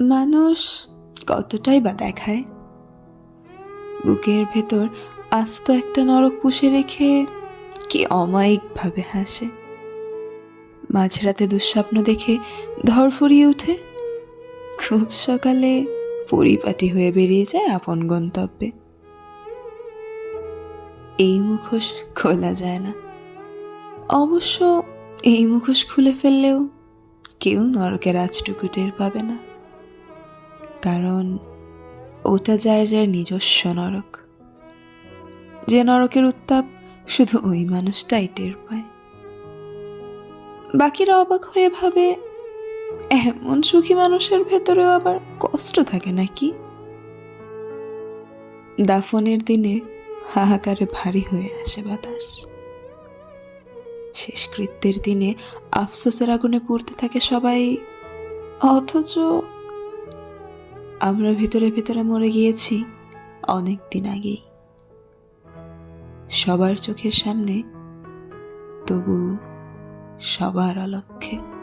মানুষ কতটাই বা দেখায়? বুকের ভেতর আস্ত একটা নরক পুষে রেখে কি অমায়িকভাবে হাসে? মাঝরাতে দুঃস্বপ্ন দেখে ধরফরিয়ে ওঠে। খুব সকালে পরিপাটি হয়ে বেরিয়ে যায় আপন গন্তব্যে। এই মুখোশ খোলা যায় না। অবশ্য এই মুখোশ খুলে ফেললেও কেউ নরকের আজটুকু টের পাবে না। কারণ ওটা যার যার নিজস্ব নরক। যে নরকের উত্তাপ শুধু ওই মানুষটাই টের পায়। বাকিরা অবাক হয়ে ভাবে, এমন সুখী মানুষের ভেতরেও আবার কষ্ট থাকে নাকি? দাফনের দিনে হাহাকারে ভারী হয়ে আসে বাতাস। শেষকৃত্যের দিনে আফসোসের আগুনে পড়তে থাকে সবাই, অথচ আমরা ভেতরে ভেতরে মরে গিয়েছি অনেক দিন আগেই। সবার চোখের সামনে তবু সবার অলক্ষ্যে